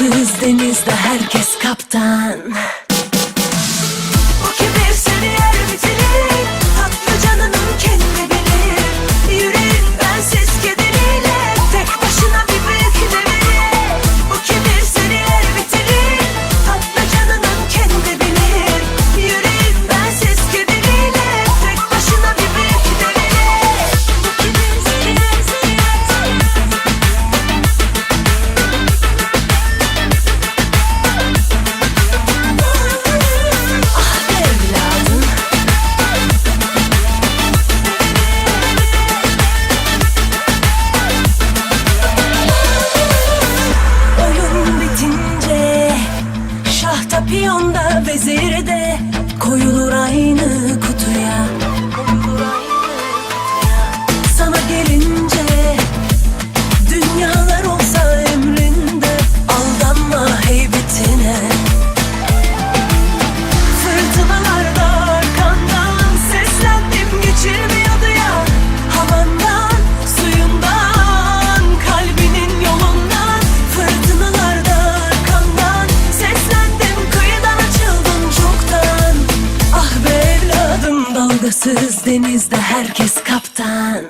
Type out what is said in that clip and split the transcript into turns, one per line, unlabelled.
Yüzsüz denizde herkes kaptan.
Tahta piyonda vezirde koyulur aynı kutuya.
Dalgasız denizde herkes kaptan.